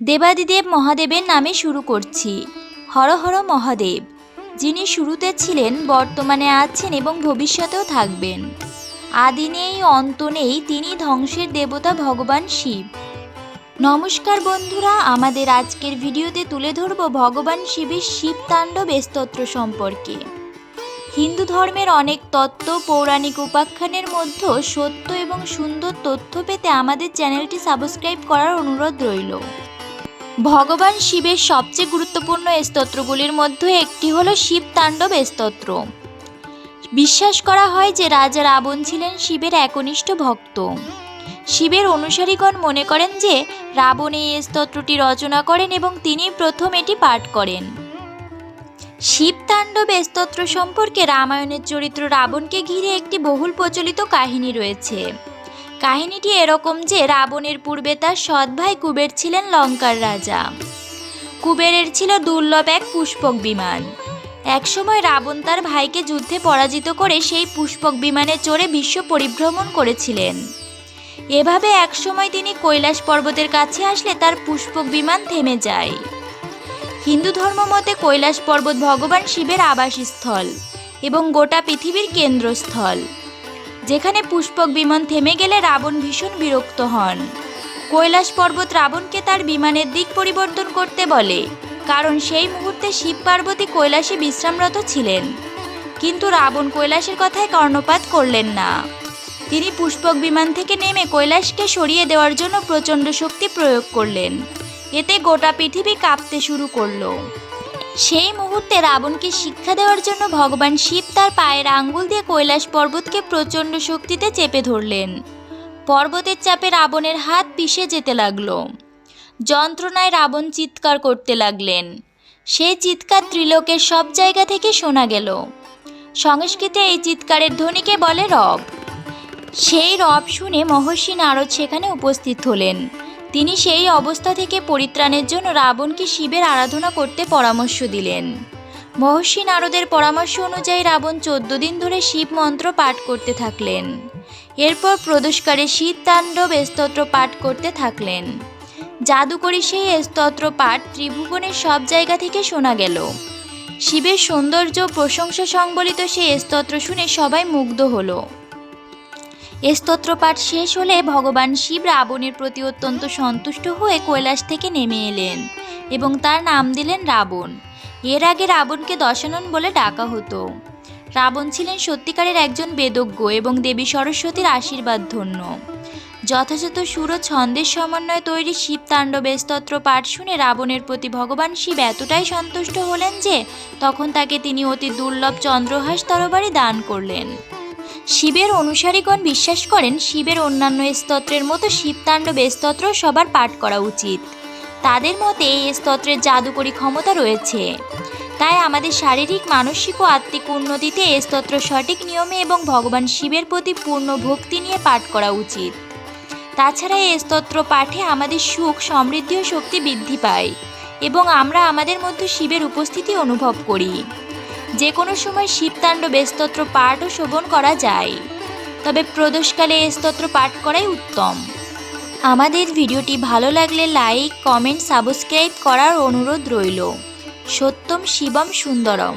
দেবাদিদেব মহাদেবের নামে শুরু করছি। হর হর মহাদেব, যিনি শুরুতে ছিলেন, বর্তমানে আছেন এবং ভবিষ্যতেও থাকবেন। আদি নেই, অন্ত নেই, তিনি ধ্বংসের দেবতা ভগবান শিব। নমস্কার বন্ধুরা, আমাদের আজকের ভিডিওতে তুলে ধরব ভগবান শিবের শিব তাণ্ডব স্তোত্র সম্পর্কে। হিন্দু ধর্মের অনেক তত্ত্ব, পৌরাণিক উপাখ্যানের মধ্যে সত্য এবং সুন্দর তথ্য পেতে আমাদের চ্যানেলটি সাবস্ক্রাইব করার অনুরোধ রইল। ভগবান শিবের সবচেয়ে গুরুত্বপূর্ণ স্তোত্রগুলির মধ্যে একটি হলো শিব তাণ্ডব স্তোত্র। বিশ্বাস করা হয় যে রাজা রাবণ ছিলেন শিবের একনিষ্ঠ ভক্ত। শিবের অনুসারীগণ মনে করেন যে রাবণ এই স্তোত্রটি রচনা করেন এবং তিনি প্রথম এটি পাঠ করেন। শিব তাণ্ডব স্তোত্র সম্পর্কে রামায়ণের চরিত্র রাবণকে ঘিরে একটি বহুল প্রচলিত কাহিনী রয়েছে। কাহিনীটি এরকম যে রাবণের পূর্বে তার সৎ ভাই কুবের ছিলেন লঙ্কার রাজা। কুবেরের ছিল দুর্লভ এক পুষ্পক বিমান। একসময় রাবণ তার ভাইকে যুদ্ধে পরাজিত করে সেই পুষ্পক বিমানে চড়ে বিশ্ব পরিভ্রমণ করেছিলেন। এভাবে একসময় তিনি কৈলাস পর্বতের কাছে আসলে তার পুষ্পক বিমান থেমে যায়। হিন্দু ধর্ম মতে কৈলাস পর্বত ভগবান শিবের আবাসস্থল এবং গোটা পৃথিবীর কেন্দ্রস্থল। যেখানে পুষ্পক বিমান থেমে গেলে রাবণ ভীষণ বিরক্ত হন। কৈলাস পর্বত রাবণকে তার বিমানের দিক পরিবর্তন করতে বলে, কারণ সেই মুহূর্তে শিব পার্বতী কৈলাসে বিশ্রামরত ছিলেন। কিন্তু রাবণ কৈলাসের কথায় কর্ণপাত করলেন না। তিনি পুষ্পক বিমান থেকে নেমে কৈলাসকে সরিয়ে দেওয়ার জন্য প্রচণ্ড শক্তি প্রয়োগ করলেন। এতে গোটা পৃথিবী কাঁপতে শুরু করল। সেই মুহূর্তে রাবণকে শিক্ষা দেওয়ার জন্য ভগবান শিব তার পায়ের আঙ্গুল দিয়ে কৈলাস পর্বতকে প্রচণ্ড শক্তিতে চেপে ধরলেন। পর্বতের চাপে রাবণের হাত পিষে যেতে লাগল। যন্ত্রণায় রাবণ চিৎকার করতে লাগলেন। সেই চিৎকার ত্রিলোকের সব জায়গা থেকে শোনা গেল। সংস্কৃতে এই চিৎকারের ধ্বনিকে বলে রব? সেই রব শুনে মহর্ষি নারদ সেখানে উপস্থিত হলেন। তিনি সেই অবস্থা থেকে পরিত্রাণের জন্য রাবণকে শিবের আরাধনা করতে পরামর্শ দিলেন। মহর্ষি নারদের পরামর্শ অনুযায়ী রাবণ চোদ্দ দিন ধরে শিব মন্ত্র পাঠ করতে থাকলেন। এরপর প্রদোষকারে শীত তাণ্ডব স্তোত্র পাঠ করতে থাকলেন। জাদুকরী সেই স্তোত্র পাঠ ত্রিভুবনের সব জায়গা থেকে শোনা গেল। শিবের সৌন্দর্য প্রশংসা সংবলিত সেই স্তোত্র শুনে সবাই মুগ্ধ হলো। স্তোত্র পাঠ শেষ হলে ভগবান শিব রাবণের প্রতি অত্যন্ত সন্তুষ্ট হয়ে কৈলাস থেকে নেমে এলেন এবং তার নাম দিলেন রাবণ। এর আগে রাবণকে দশানন বলে ডাকা হতো। রাবণ ছিলেন সত্যিকারের একজন বেদজ্ঞ এবং দেবী সরস্বতীর আশীর্বাদ ধন্য যথাযথ সুর ছন্দের সমন্বয়ে তৈরি শিব তাণ্ডব স্তোত্র পাঠ শুনে রাবণের প্রতি ভগবান শিব এতটাই সন্তুষ্ট হলেন যে তখন তাকে তিনি অতি দুর্লভ চন্দ্রহাস তরবারি দান করলেন। শিবের অনুসারীগণ বিশ্বাস করেন শিবের অন্যান্য স্তোত্রের মতো শিবতাণ্ডব স্তোত্র সবার পাঠ করা উচিত। তাদের মতে এই স্তোত্রের জাদুকরী ক্ষমতা রয়েছে। তাই আমাদের শারীরিক, মানসিক ও আত্মিক উন্নতিতে এই স্তোত্র সঠিক নিয়মে এবং ভগবান শিবের প্রতি পূর্ণ ভক্তি নিয়ে পাঠ করা উচিত। তাছাড়া এই স্তোত্র পাঠে আমাদের সুখ, সমৃদ্ধি ও শক্তি বৃদ্ধি পায় এবং আমরা আমাদের মধ্যে শিবের উপস্থিতি অনুভব করি। যে কোনো সময় শিবতাণ্ডব স্তোত্র পাঠ ও শোভন করা যায়। তবে প্রদোষকালে স্তোত্র পাঠ করাই উত্তম। আমাদের ভিডিওটি ভালো লাগলে লাইক, কমেন্ট, সাবস্ক্রাইব করার অনুরোধ রইল। সত্যম শিবম সুন্দরম।